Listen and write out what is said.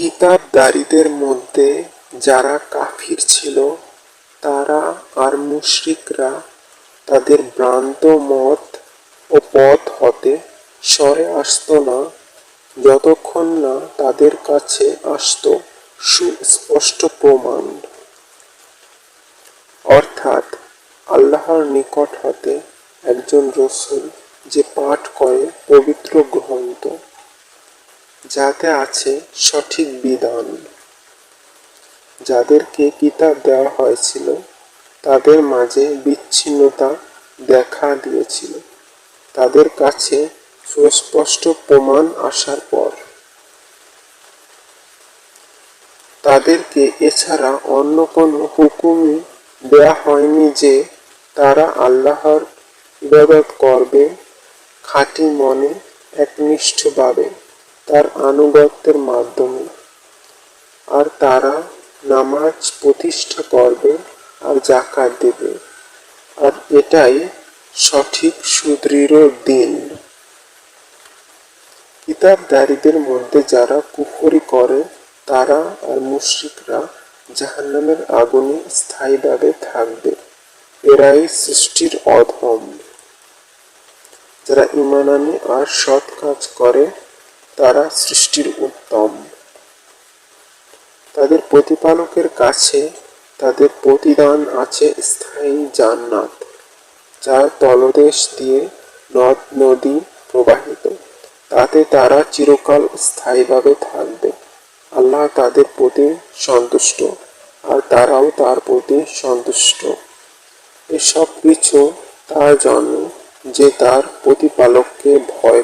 কিতাবদারীদের মধ্যে যারা কাফির ছিল, তারা আর মুশরিকরা তাদের ভ্রান্ত মত ও পথ হতে সরে আসতো না, যতক্ষণ না তাদের কাছে আসতো সুস্পষ্ট প্রমাণ। অর্থাৎ আল্লাহর নিকট হতে একজন রসুল যে পাঠ করে পবিত্র গ্রন্থ। যাতে আছে সঠিক বিধান। যাদেরকে কিতাব দেওয়া হয়েছিল, তাদের মাঝে বিচ্ছিন্নতা দেখা দিয়েছিল। তাদের কাছে সুস্পষ্ট প্রমাণ আসার পর, তাদেরকে এছাড়া অন্য কোনো হুকুমই দেয়া হয়নি যে তারা আল্লাহর ইবাদত করবে খাঁটি মনে একনিষ্ঠভাবে। তার আনুগত্যের মাধ্যমে। আর তারা নামাজ প্রতিষ্ঠা করবে আর জাকাত দেবে। আর এটাই সঠিক সুদৃঢ় দিন। কিতাবদারীদের মধ্যে যারা কুফরি করে, তারা আর মুশরিকরা জাহান্নামের আগুনে স্থায়ীভাবে থাকবে। এরাই সৃষ্টির অধম। যারা ইমান আর সৎ কাজ করে তারা সৃষ্টির উত্তম। তাদের প্রতিপালকের কাছে তাদের প্রতিদান আছে স্থায়ী জান্নাত যার তলদেশ দিয়ে নদ নদী প্রবাহিত। তাতে তারা চিরকাল স্থায়ীভাবে থাকবে। আল্লাহ তাদের প্রতি সন্তুষ্ট, আর তারাও তার প্রতি সন্তুষ্ট। এসব কিছু তার জন্য যে তার প্রতিপালককে ভয়